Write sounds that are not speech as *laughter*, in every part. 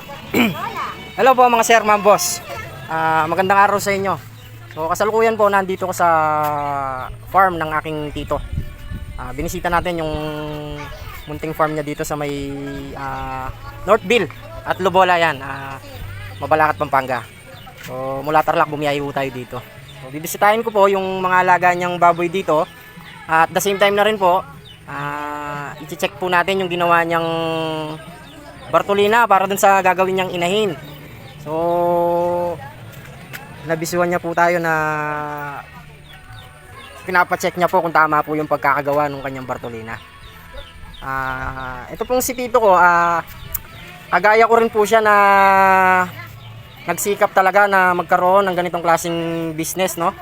*clears throat* Hello po mga sir, ma'am boss. Ah, magandang araw sa inyo. So kasalukuyan po nandito ko sa farm ng aking tito. Ah, binisita natin yung munting farm niya dito sa may ah, Northville at Lubola yan. Ah, Mabalacat, Pampanga. So mula Tarlac bumiyahe tayo dito. So bibisitahin ko po yung mga alaga niyang baboy dito. At the same time na rin po, ah, i-check po natin yung ginawa niyang Bartolina para dun sa gagawin niyang inahin. So, nabisuhan niya po tayo na pinapacheck niya po kung tama po yung pagkakagawa ng kanyang Bartolina. Ah, ito pong si Tito ko, ah, agaya ko rin po siya na nagsikap talaga na magkaroon ng ganitong klaseng business, no?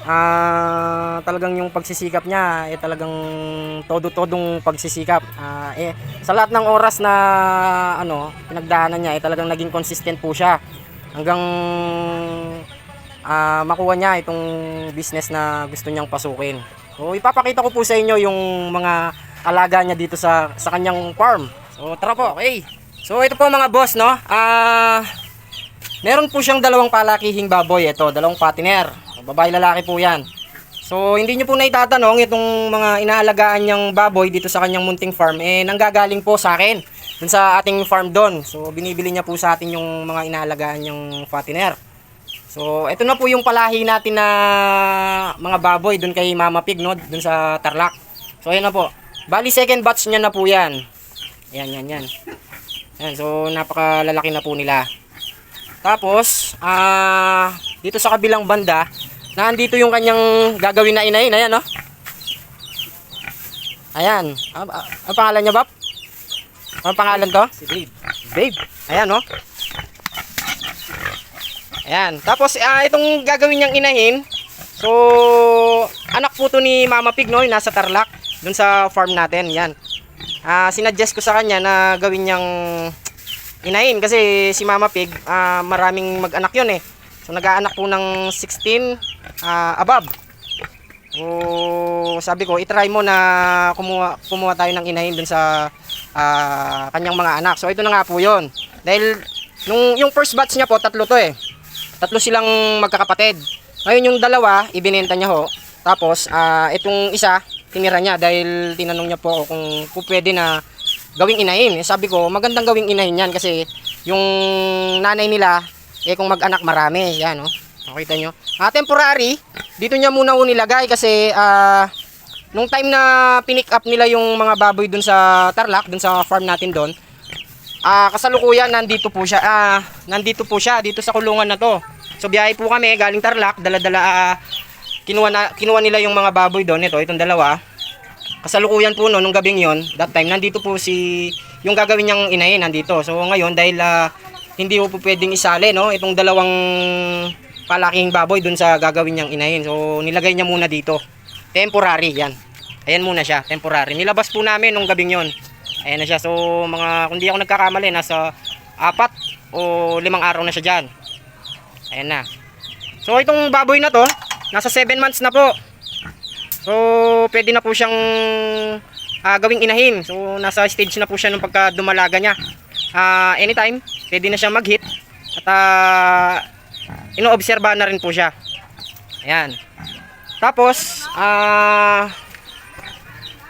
Ah, talagang yung pagsisikap niya ay talagang todo-todong pagsisikap. Ah, eh, sa lahat ng oras na ano, pinagdaanan niya ay talagang naging consistent po siya hanggang ah, makuha niya itong business na gusto niyang pasukin. So ipapakita ko po sa inyo yung mga alaga niya dito sa sa kanyang farm. So tara po, okay. So ito po mga boss, no? Ah, meron po siyang dalawang palakihing baboy ito, dalawang patiner. Babae lalaki po 'yan. So hindi niyo po na itatanong itong mga inaalagaan niyang baboy dito sa kanyang munting farm eh nanggagaling po sa akin dun sa ating farm doon. So binibili niya po sa atin yung mga inaalagaan niyang fattener. So ito na po yung palahi natin na mga baboy dun kay Mama Pig no, dun sa Tarlac. So ayan na po. Bali second batch niya na po 'yan. Ayan, yan, yan. Ayan, so napakalalaki na po nila. Tapos, ah, dito sa kabilang banda, nandito yung kanyang gagawin na inahin. Ayan, no? Ayan. Ang, ang pangalan niya, Bap? Ang pangalan to? Si Babe. Babe. Ayan, no? Ayan. Tapos, ah, itong gagawin niyang inahin, so, anak po to ni Mama Pig, no? Yung nasa Tarlac, dun sa farm natin. Yan. Ah, sinuggest ko sa kanya na gawin niyang inahin kasi si Mama Pig ah, maraming mag-anak yun eh. So nag-aanak po ng 16 ah, above. So sabi ko, i-try mo na kumuha, kumuha tayo ng inahin dun sa ah, kanyang mga anak. So ito na nga po yun. Dahil nung, yung first batch niya po, tatlo to eh. Tatlo silang magkakapatid. Ngayon yung dalawa, ibinenta niya ho. Tapos ah, itong isa, tinira niya dahil tinanong niya po ako kung, kung pwede na gawing inahin. Eh, sabi ko, magandang gawing inahin yan kasi yung nanay nila, eh kung mag-anak marami, yan no. Nakita nyo. Ah, temporary, dito niya muna ho nilagay kasi ah, nung time na pinick up nila yung mga baboy dun sa Tarlac, dun sa farm natin doon, ah, kasalukuyan nandito po siya. Ah, nandito po siya dito sa kulungan na to. So biyahe po kami galing Tarlac, dala-dala ah, kinuha, na, kinuha nila yung mga baboy doon. Ito, itong dalawa. Kasalukuyan po no, nung gabing yon that time, nandito po si, yung gagawin niyang inahin, nandito. So ngayon, dahil ah, hindi po pwedeng isali, no, itong dalawang palaking baboy dun sa gagawin niyang inahin. So nilagay niya muna dito. Temporary, yan. Ayan muna siya, temporary. Nilabas po namin nung gabing yon Ayan na siya. So mga, kung di ako nagkakamali, nasa apat o limang araw na siya dyan. Ayan na. So itong baboy na to, nasa 7 months na po. So pwede na po siyang ah, gawing inahin. So nasa stage na po siya nung pagka dumalaga niya. Ah, anytime, pwede na siyang mag-hit. At ah, inoobserbahan na rin po siya. Ayan. Tapos, ah,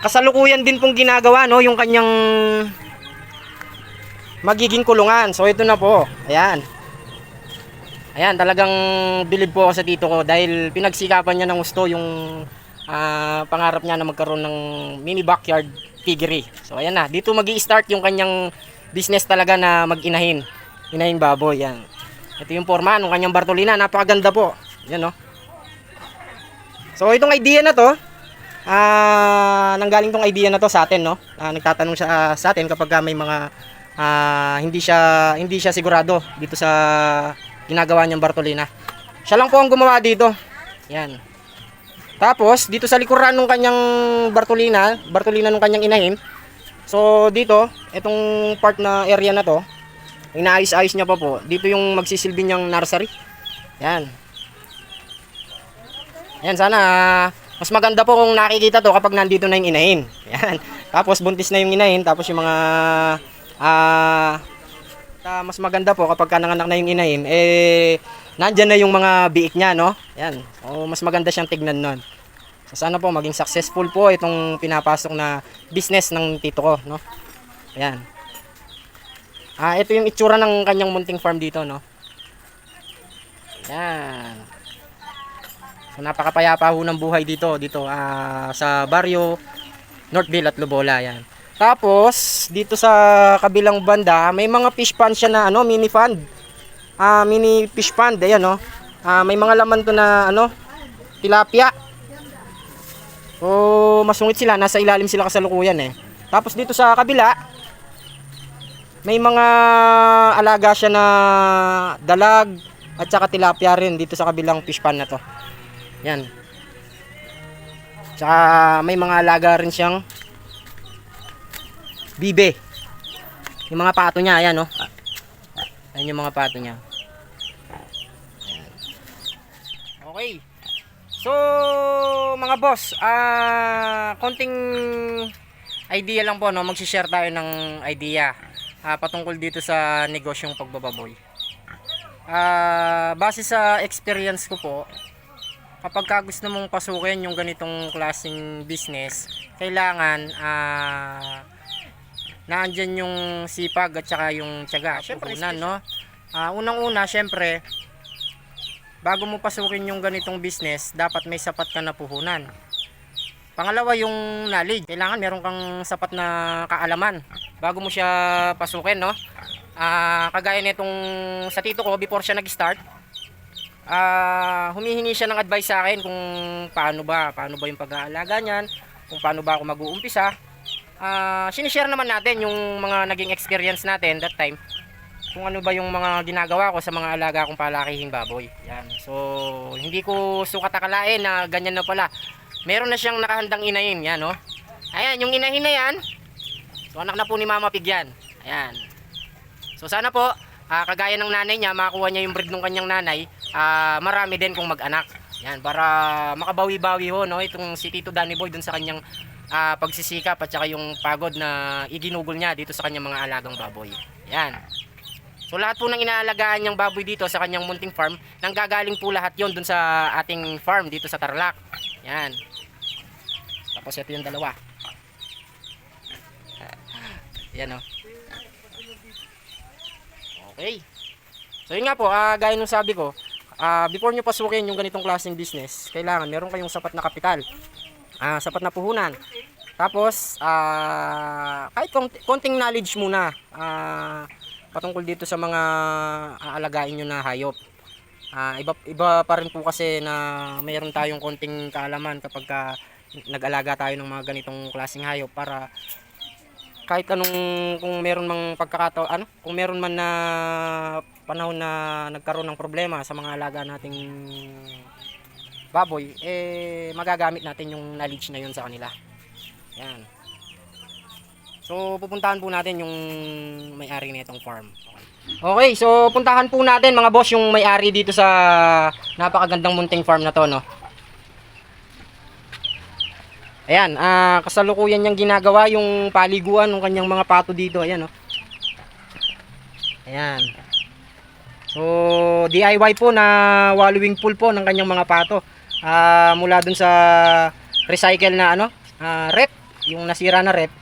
kasalukuyan din pong ginagawa no, yung kanyang magiging kulungan. So ito na po. Ayan. Ayan, talagang bilib po ako sa tito ko dahil pinagsikapan niya ng gusto yung ah, pangarap niya na magkaroon ng mini backyard piggery. So ayan na, dito magi start yung kanyang business talaga na mag-inahin. Inahin baboy, yan. Ito yung forma ng kanyang Bartolina, napakaganda po. Yan no. So itong idea na to, ah nanggaling tong idea na to sa atin no. Ah, nagtatanong siya ah, sa atin kapag may mga ah, hindi siya hindi siya sigurado dito sa ginagawa niyang Bartolina. Siya lang po ang gumawa dito. Yan. Tapos dito sa likuran ng kanyang Bartolina, Bartolina ng kanyang inahin. So dito, itong part na area na to, inaayos-ayos niya pa po. Dito yung magsisilbi niyang nursery. Yan. Yan sana mas maganda po kung nakikita to kapag nandito na yung inahin. *laughs* Yan. Tapos buntis na yung inahin, tapos yung mga ah Ah, mas maganda po kapag ka nanganak na yung inahin, eh, nandyan na yung mga biik niya, no? Yan. O, mas maganda siyang tignan nun. Sana po maging successful po itong pinapasok na business ng tito ko, no? Ayan. Ah, ito yung itsura ng kanyang munting farm dito, no? Yan. So, napakapayapa ho ng buhay dito, dito, ah, sa baryo, Northville at Lubola, yan. Tapos, dito sa kabilang banda, may mga fish pond siya na, ano, mini pond. Ah, mini fish pond, ayan, no? Ah, may mga laman to na, ano, tilapia. O, masungit sila, nasa ilalim sila kasalukuyan, eh. Tapos dito sa kabila, may mga alaga siya na dalag at saka tilapia rin dito sa kabilang fish pond na to. Yan. Tsaka may mga alaga rin siyang bibe. Yung mga pato niya, ayan no. Ayan yung mga pato niya. Ayan. Okay. So, mga boss, ah, konting idea lang po, no? Magsishare tayo ng idea ah, patungkol dito sa negosyong pagbababoy. Ah, base sa experience ko po, kapag ka gusto mong pasukin yung ganitong klaseng business, kailangan ah naandyan yung sipag at saka yung tiyaga, puhunan, no? Ah, unang-una, syempre, bago mo pasukin yung ganitong business, dapat may sapat ka na puhunan. Pangalawa, yung knowledge. Kailangan meron kang sapat na kaalaman bago mo siya pasukin, no? Ah, kagaya nitong sa tito ko before siya nag-start, ah humihingi siya ng advice sa akin kung paano ba, paano ba yung pag-aalaga niyan, kung paano ba ako mag-uumpisa. Ah, sinishare naman natin yung mga naging experience natin that time. Kung ano ba yung mga ginagawa ko sa mga alaga kong palakihing baboy. Yan. So, hindi ko sukat akalain na ganyan na pala. Meron na siyang nakahandang inahin, yan, no? Ayan, yung inahin na yan, so anak na po ni Mama Pig yan. Ayan. So, sana po, ah, kagaya ng nanay niya, makakuha niya yung breed ng kanyang nanay, ah, marami din kung mag-anak. Yan, para makabawi-bawi ho, no? Itong si Tito Danny Boy dun sa kanyang ah, pagsisikap at saka yung pagod na iginugol niya dito sa kanyang mga alagang baboy. Yan. So lahat po ng inaalagaan niyang baboy dito sa kanyang munting farm, nanggagaling po lahat yon dun sa ating farm dito sa Tarlac. Yan. Tapos ito yung dalawa. Yan o. Okay. So yun nga po, ah, gaya nung sabi ko, ah, before nyo pasukin yung ganitong klaseng business, kailangan meron kayong sapat na kapital, ah, sapat na puhunan. Tapos, ah, kahit konti- konting knowledge muna ah, patungkol dito sa mga aalagain nyo na hayop. Ah, iba, iba pa rin po kasi na mayroon tayong konting kaalaman kapag ka nag-alaga tayo ng mga ganitong klaseng hayop para kahit anong kung meron mang pagkakataon ano kung meron man na panahon na nagkaroon ng problema sa mga alaga nating baboy eh magagamit natin yung knowledge na yun sa kanila yan so pupuntahan po natin yung may-ari nitong farm okay. so puntahan po natin mga boss yung may-ari dito sa napakagandang munting farm na to no Ayan, ah kasalukuyan niyang ginagawa yung paliguan ng kanyang mga pato dito. Ayan, oh. Ayan. So, DIY po na wallowing pool po ng kanyang mga pato. Ah, mula dun sa recycle na ano, ah, rep, yung nasira na rep.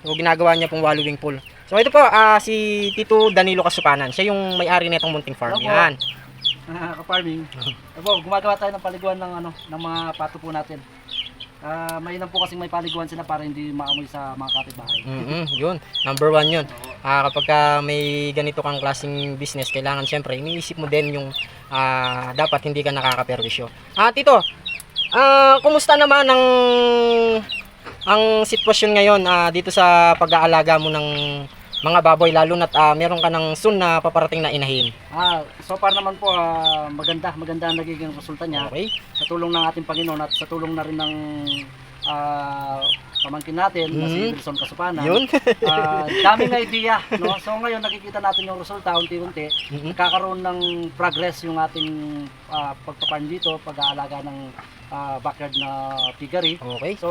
So, ginagawa niya pong wallowing pool. So, ito po, ah, si Tito Danilo Kasupanan. Siya yung may-ari nitong munting farm. Opo. Yan. Ah, ka-farming. Opo, gumagawa tayo ng paliguan ng ano, ng mga pato po natin. Ah, mainam po kasi may paliguan sila para hindi maamoy sa mga kapitbahay. mm yun. Number one yun. Ah, kapag ka may ganito kang klaseng business, kailangan syempre, iniisip mo din yung ah, dapat hindi ka nakakaperwisyo. Ah, Tito, ah, kumusta naman ang ang sitwasyon ngayon ah, dito sa pag-aalaga mo ng mga baboy lalo na't ah, meron ka ng soon na paparating na inahin. Ah, so far naman po ah, maganda, maganda ang nagiging resulta niya Okay? sa tulong ng ating Panginoon at sa tulong na rin ng ah, pamangkin natin na si Mhm. Wilson Kasupanan. Yun. Ah, daming idea, no? So ngayon nakikita natin yung resulta unti-unti. Mhm. Nagkakaroon ng progress yung ating ah, pagpapan dito, pag-aalaga ng ah, backyard na piggery. Okay. So,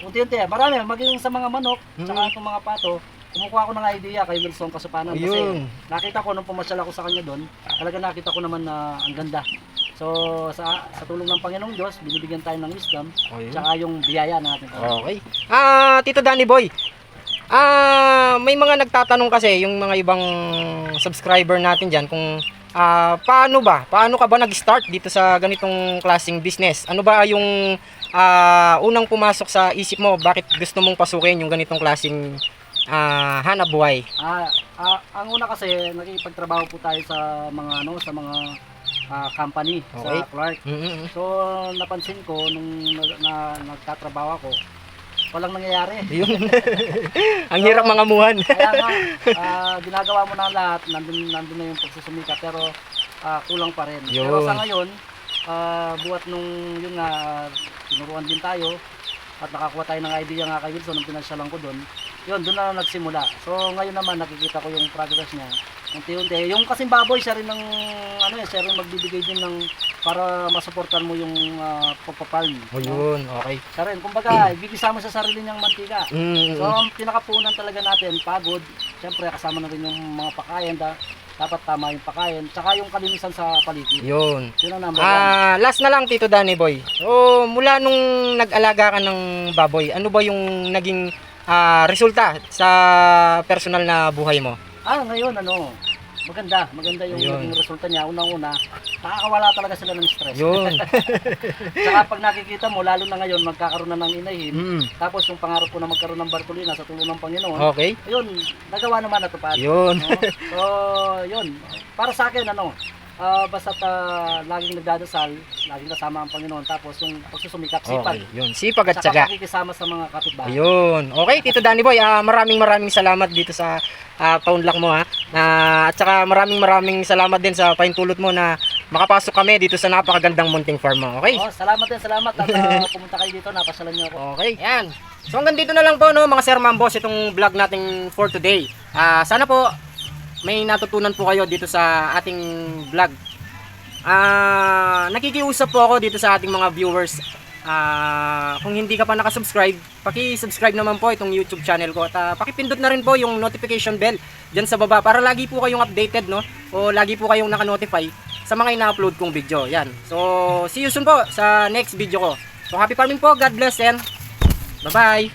unti-unti, marami, maging sa mga manok, Mhm. tsaka sa mga pato, kumukuha ako ng idea kay Wilson Kasupanan kasi nakita ko nung pumasyal ako sa kanya doon, talaga nakita ko naman na ang ganda. So sa sa tulong ng Panginoong Diyos, binibigyan tayo ng wisdom, Ayun. tsaka yung biyaya ng ating Panginoon. Okay. Ah, Tito Danny Boy. Ah, may mga nagtatanong kasi yung mga ibang subscriber natin diyan kung ah paano ba? Paano ka ba nag-start dito sa ganitong klaseng business? Ano ba yung ah, unang pumasok sa isip mo? Bakit gusto mong pasukin yung ganitong klaseng ah, hanap buhay? Ah, ah, ang una kasi nakikipagtrabaho po tayo sa mga ano, sa mga ah, company Okay. sa Clark. Mm-mm. So napansin ko nung na, na, nagtatrabaho ako, walang nangyayari. *laughs* Yun. Ang hirap mga muhan. Kaya nga, ah, ginagawa mo na lahat, nandun, nandun na yung pagsusumika, pero ah, kulang pa rin. Pero Yun. sa ngayon, ah, buhat nung yun nga, tinuruan din tayo, at nakakuha tayo ng idea nga kay Wilson nung pinasyalan ko doon, yun, doon na nagsimula. So ngayon naman, nakikita ko yung progress niya. Unti-unti. Yung kasing baboy, siya rin ng, ano eh, siya rin magbibigay din ng, para masuportan mo yung uh, pagpapalm. O yun, okay. Siya rin, kumbaga, ibigisa mo sa sarili niyang mantika. Mm. So, ang pinakapunan talaga natin, pagod. Siyempre, kasama na rin yung mga pakain. Da, dapat tama yung pakain. Tsaka yung kalinisan sa paligid. Yun. Yun ang number one. Ah, last na lang Tito Danny Boy. So, mula nung nag-alaga ka ng baboy, ano ba yung naging ah, resulta sa personal na buhay mo? Ah, ngayon, ano, maganda. Maganda yung naging resulta niya. Unang-una, nakakawala talaga sila ng stress. Yun. *laughs* Tsaka pag nakikita mo, lalo na ngayon, magkakaroon na ng inahin. mm. Tapos yung pangarap ko na magkaroon ng Bartolina sa tulong ng Panginoon. Okay. Ayun, nagawa naman natupad. Yun. No? So, yun. Para sa akin, ano, ah basta laging nagdadasal, laging kasama ang Panginoon, tapos yung pagsusumikap, sipag. Okay. Yun. Sipag at Saka syaga. pakikisama sa mga kapitbahay. Ayun. Okay, Tito Danny Boy, ah, maraming maraming salamat dito sa uh, paunlak mo ha. Na at saka maraming maraming salamat din sa paintulot mo na makapasok kami dito sa napakagandang munting farm mo. Okay? Oh, salamat din, salamat at ah, *laughs* pumunta kayo dito, napasyalan niyo ako. Okay, yan. So hanggang dito na lang po no mga Sir Mambos itong vlog natin for today. Ah, sana po may natutunan po kayo dito sa ating vlog. Ah, nakikiusap po ako dito sa ating mga viewers. Ah, kung hindi ka pa nakasubscribe, paki-subscribe naman po itong YouTube channel ko at ah, pakipindot na rin po yung notification bell diyan sa baba para lagi po kayong updated no o lagi po kayong naka-notify sa mga ina-upload kong video. Yan. So, see you soon po sa next video ko. So, happy farming po. God bless and bye-bye.